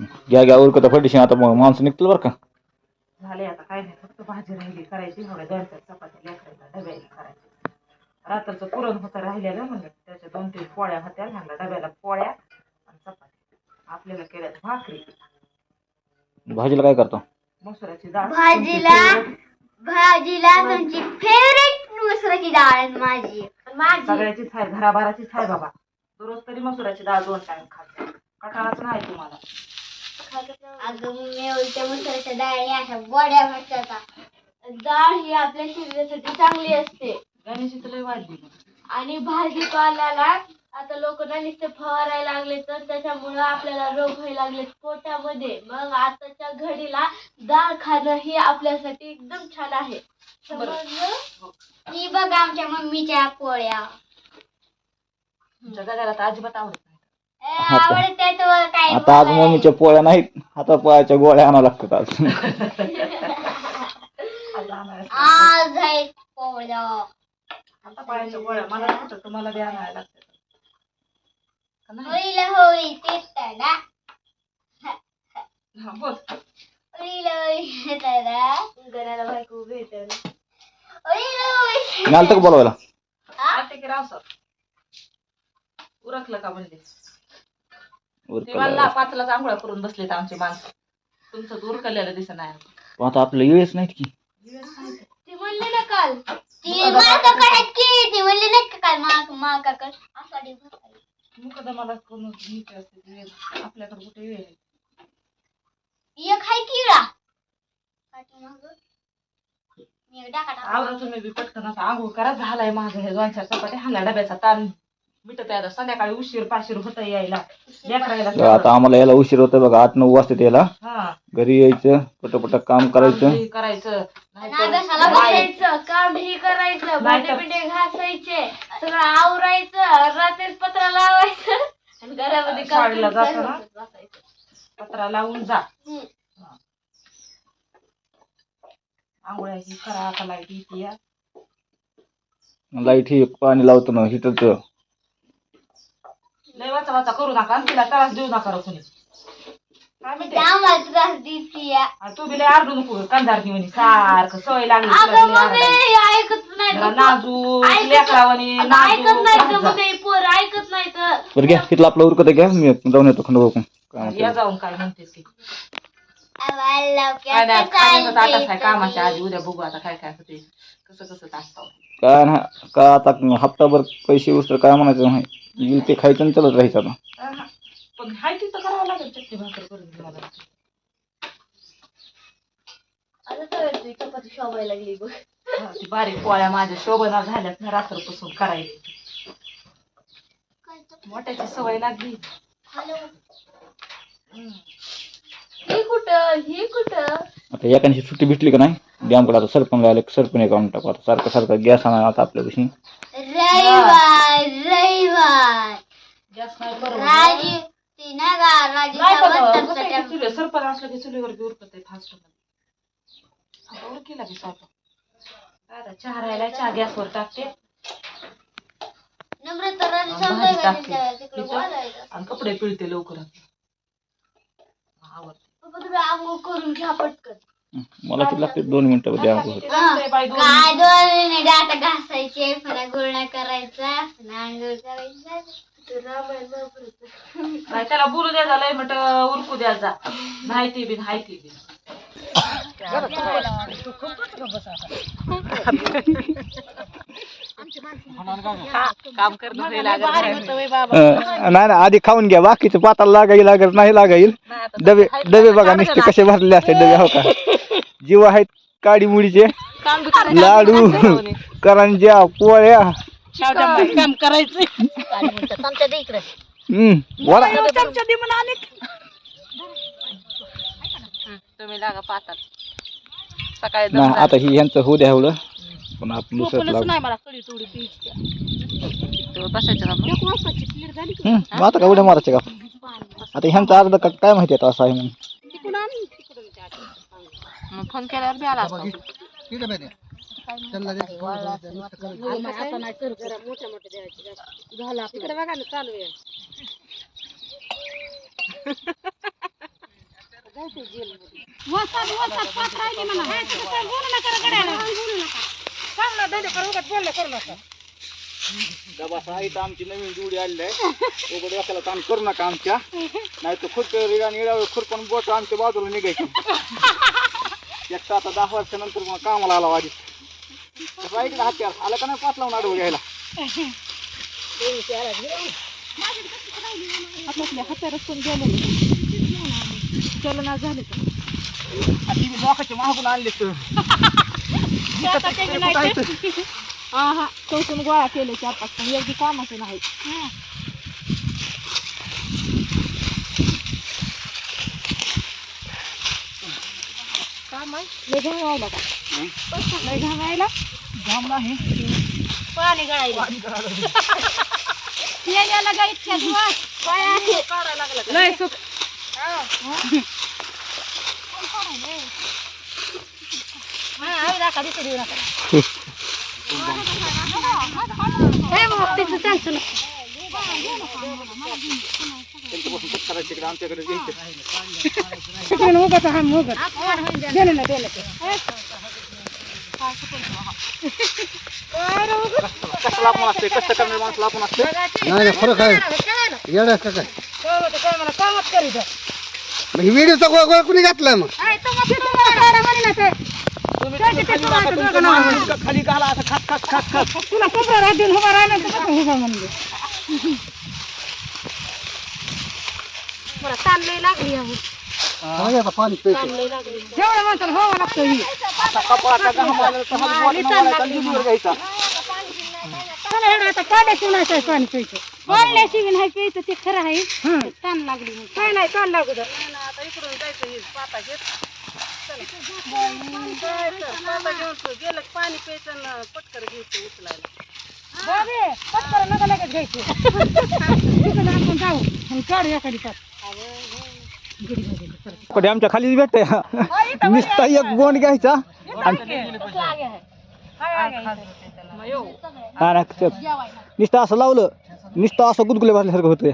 घ्या घ्या उरकत फटिशी आता मग माणसं निघतील बरं का. झाले आता काय नाही फक्त भाजी राहिली करायची थोड्या दोन चार चपात्या लेकरायला डब्याला करायची. रात्रचं पुरण होतं राहिलेलं म्हणलं त्याच्या दोन तीन पोळ्या होत्या ह्यांना डब्याला पोळ्या आणि चपात्या. आपल्याला केल्या भाकरी. भाजीला काय करतो? मसुराची डाळ भाजीला. भाजीला तुमची फेवरेट मसुराची डाळ आहे माझी. माझी. सगळ्याचीच आहे घराभराचीच आहे बाबा. दररोज तरी मसुराची डाळ दोन टाइम खाते. कटाळाच नाही तुम्हाला. अगं उलट्या मसुराच्या डाळी अशा बड्या भाजतात डाळ ही आपल्या शरीरासाठी चांगली असते. गणेशी लय वाढली आणि भाजीपाल्याला आता लोक नुसते फवारायला लागले तर त्याच्यामुळं आपल्याला रोग व्हायला लागले पोटामध्ये. मग आताच्या घडीला डाळ खाणं हे आपल्यासाठी एकदम छान आहे. समजलं? ही बघा आमच्या मम्मीच्या पोळ्या. तुमच्या गजाला तर अजिबात आवडत नाही. आता आज मम्मीच्या पोळ्या नाहीत. हातापायाच्या गोळ्या आणावं लागतात आज. आज पोळ्या. आता पायाच्या गोळ्या मला कुठं तुम्हाला बी आणायला लागतात. का नाही? होईल होईल तेच तर ना हा, बोल. होईल होईल तर ना गणाला बायको भेटेल होईल होईल मी आलतो का बोलवायला? आते की राव सर? उरकलं का म्हणजे उरकलं. मला पाचलाच आंघोळ्या करून बसलेत आमची माणसं तुमचं तर उरकलेलं दिसत नाही आता आपलं वेळच नाहीत की ती म्हणले ना काल ती माकाकडे की ती म्हणली नाही का काल माक माकाकड आषाढी भरताई. मुकदमाला कोण नीट असते ती वेळ. आपल्याकडे कुठे वेळ आहे? एक हाय किळा पाठीमागं. मी. आवरा तुम्ही बी पटकन आता आंघोळ करा झालाय माझं हे दोन चार चपात्या हाला डब्याचा ताण मिटत आहे आता संध्याकाळी उशीर पाशीर होता यायला. लेकरायला तर आता आम्हाला यायला उशीर होतोय बघा आठ नऊ वाजता यायला. हा. घरी यायचं पटपट काम करायचं. हे करायचं. नाहीतर- नागसाला बसायचं काम ही करायचं भांडे घासायचे सगळं आवरायचं रात्रीच पत्र लावायचं. आणि घरामध्ये काम शाळेला करत जाताना? बसायचं. पत्रा लावून जा. हम्म. आंघोळ्या ही करा आता लाइट येते या. लाइट ही पाणी लावतो ना हिटरचं लय वाचा वाचा करू नका आणि तिला त्रास देऊ नका कुणी काय म्हणते आम्हाला त्रास देते या. आणि तू बी लय आरडू नको कंधारती म्हणे सारखं सवय लागली तुला अगं बी लय मम्मी आरडायची. ऐकत नाही जरा गं. नाजूक ऐकत- लेकरावानी अगं, ऐकत नाजूक नाही पोर ऐकत नाही तर बरं घ्या तिथलं आपलं उरकत घ्या मी जाऊन येतो खंड बघून काय या म्हणते. जाऊन काय म्हणतेस की काय नाही आज लवकर खाण्याचा ताटच आहे चालतंय कामाच्या आधी. उद्या बघू आता काय काय होते कसं कसं टाकतो काय ना का आता हप्ताभर पैसे उस्तर काय म्हणायचं नाही येईल ते खायचं आणि चालत राहायचं आता पण हाय तिथं करावं लागेल चटणी भाकर करून मला आता तर ती चपाती शोभायला लागली बघ हा, ती बारीक पोळ्या माझ्या शोभना झाल्यात ना रात्रपासून करायची मोठ्याची सवय लागली हॅलो ही कुठं? ही कुठं? आता एकांची सुट्टी भेटली का नाही? डॅमकडे आता सरपण आले सरपण अकाउंट टाकू आता. सारखं सारखं गॅस आणा आता आपल्यापाशी. रविवार रविवार. गॅस नाही बरोबर. राजी ती ना गा राजी नाही पण सावंत कसं आहे चटया- की चुली सरपण असलं की चुलीवर बी उरकत आहे फास्ट आता उरकीला बी स्वयंपाक. आता चहा राहिला चहा गॅसवर टाकते. नम्रता राजी तिकडे. बोलायचं. आणि कपडे पिळते लवकर. आवडते पप्पा तुम्ही आंघोळ करून घ्या पटकन. मला किती लागते दोन मिनिटं बाई दोन काय दोन डाटा घासायचे पुन्हा गुळणा करायचा पुन्हा आंघोळ करायचा. तू रामायण महाभारत. नाही त्याला बोलू द्या जा लय म्हट उरकू द्या जा. नाही ती बी नाही ती बी. काम करणं अं, नाही ना आधी खाऊन घ्या. बाकीचं पाताला लागायला लागत नाही लागाईल डबे डबे बघा नुसते कसे भरलेले असते डबे हो का? जीव आहेत काडी मुडीचे. लाडू करंज्या पोळ्या. काम करायचं. चमचा दे इकडे. हम्म वडा तुम्ही लागा पाहतात. सकाळी नाही आता ही ह्यांचं होऊ द्या एवढं. पण आपण दुसरं लावू मला थोडी थोडी प्यायची बसायचं हम्म, मग? आता का उड्या मारायचे का? आता ह्यांचं अर्ध का काय माहिती आता असं आहे म्हणून. मग फोन केल्यावर बी आला असता. आता नाही कर जरा मोठ्या मोठ्या द्यायची. झालं इकडे बघा ना चालू आहे. गबासा इथं आमची नवीन जोडी आलेली आहे. उघड डोक्याला ताण करू नका आमच्या. नाही तर खुरप आणि इळावे खुरपण बोट आमच्या बाजूला निघायची. एक तर आता दहा वर्षानंतर मग कामाला आला वाढीत तसं ऐकलं हत्यार? आलं का नाही पाच लावून आडवं घ्यायला? आपल्या हातारच पण गेले चलना झाले आणि ती बी लोकांचे मागून आणले तर. हा चौथून गोळा केले चार पाच पण एकदी कामाचे नाही काम आहे घाम व्हायला का? लय घाम व्हायला? घाम नाही पाणी गळायला. येण्याला का इतक्या दिवस काय आहे लय सुख हे मग तिचं त्यांचं त्यांच्यापासून कट करायचं इकडे आमच्याकडे घ्यायचं तिकडे उगत हा उगत गेले ना गेले कष्टाला आपण असते कष्ट करणारे माणसाला आपण असते नाही नाही फरक आहे. येडा का काय कामच करीत मग व्हिडिओचा गोळ कुणी घातला मग? खाली घाला असं खात खात खात खात. तुला कोपरा राहतील उभा राहिला तर कसं उभा म्हणजे मला ताण लई लागली आता पाणी प्यायचं लई लागली. जेवढं व्हावं लागतं ही. चला एवढं आता नाही काय पाणी प्यायचं बोलण्याशी नाही प्यायचं ते खरं आहे. हं. ताण लागली म्हणून. काय नाही काल लागू दर बाबे, पटकन नका लगेच घ्यायचं. तिकडं आपण जाऊ. आणि काढू एखादी पात. कडे आमच्या खालीच भेटतंय नुसता एक गोंड घ्यायचा. आणि नुसतं असं लावलं नुसतं असं गुदगुले बसल्यासारखं होतं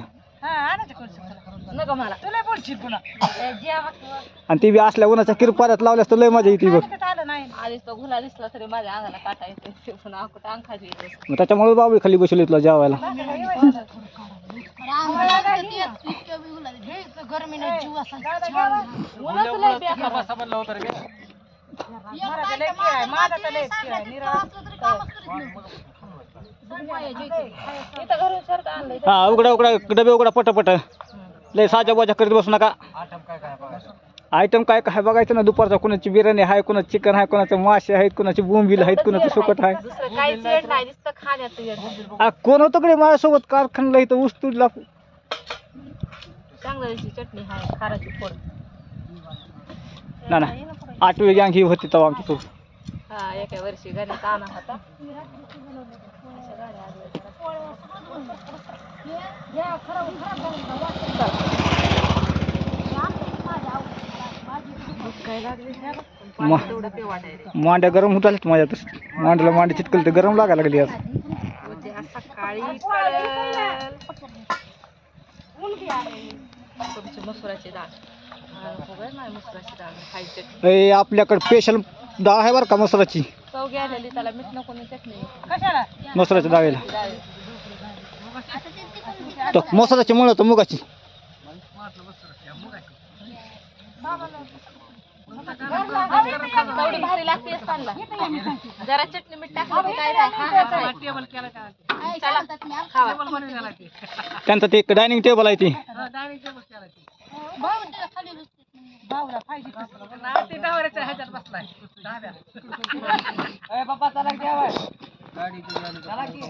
नका मला. पुन्हा आणि ती बी असल्या उन्हाच्या किरपाऱ्यात लावल्यास तर लय मजा येते बघ. आलं नाही. आधीच तो दिसला तरी माझ्या अंगाला काटा येते. पुन्हा कुठं अंगखाजी येते. मग त्याच्यामुळे बाबळी खाली बसवली तुला जेवायला. इथं घरून हा उघडा उघडा डबे उघडा पटापट. लय साजा बाजा करीत बसू नका. आयटम काय काय बघायचं? ना? दुपारचा कोणाची बिर्याणी आहे कोणाचं चिकन आहे कोणाचं मासे आहेत कोणाची बोंबील आहेत कोणाचं सुकट आहे. दुसरं काहीच येत नाही नुसतं खाण्याचं येत आ, कोण होतं कडे माझ्यासोबत? कारखान्याला इथं ऊस तुडला चांगल्याची चटणी आहे खाराची फोड. ना ना. आठवी गँग ही होती तेव्हा आमची हा एका वर्षी घरात आणा होता अशा गाड्या आणल्या जरा. काय लागली ह्या बघ. पण मा- पाणी तेवढं ते वाटायला मांड्या गरम होत आल्यात माझ्या तर मांड्याला मांडी चिटकली तर गरम लागायला लागली आज. हा, ए आपल्याकडे स्पेशल डाळ आहे बरं का मसुराची? मसुराच्या डाळीला. तर मसुराची मुळं तर मुगाची. भारी लागते सांगा जरा चटणी मीठ टाकलं की काय नाही.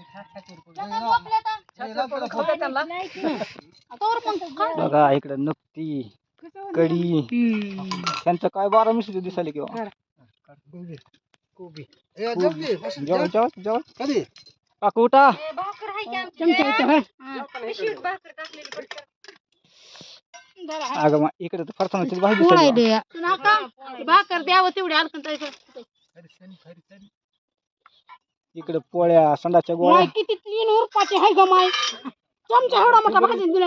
हा, हा, चला, खावा. त्यांचं ते डायनिंग टेबल आहे ती बघा इकडं नक्ती कडी त्यांचं काय बारा मिसळी दिसायला किंवा ए, जमली, बसून जेवण जेव. जेवण जेवण कधी काकू उठा भाकर आहे की आमची? चमचा इथं आहे. हा, पिशवीत भाकर टाकलेली पटकन. अगं इकडे तर फरसाणाची भाजी दिसायली बा. तू नका भाकर द्यावं तेवढी अलकन ताई इकडे पोळ्या संडाच्या गोळ्या. किती तीन उरपाचे हाय ग माय. चमचा एवढा मोठा भाजी दिला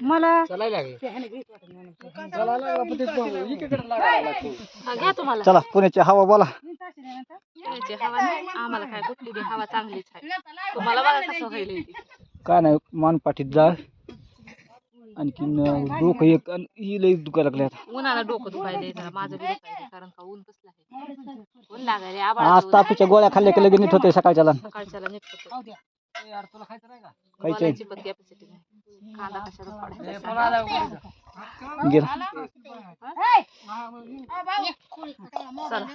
मला घ्या तुम्हाला. चला पुण्याची हवा बोला. पुण्याची हवा नाही आम्हाला काय कुठली बी हवा चांगलीच आहे. तुम्हाला बघा कसं व्हायला काय नाही मानपाठीत जा आणखीन अं, डोकं एक आणि ही लई दुखायला लागले आता. उन्हानं डोकं दुखायलंय जरा माझं बी दुखायलंय कारण का ऊन कसलं आहे. ऊन लागायले आज तापीच्या गोळ्या खाल्ल्या की लगेच नीट होते सकाळच्याला. सकाळच्याला नीट होतं खायचंय. बोलायची पण कॅपॅसिटी नाही. कांदा कशाला फोडायचा? गेला. चला.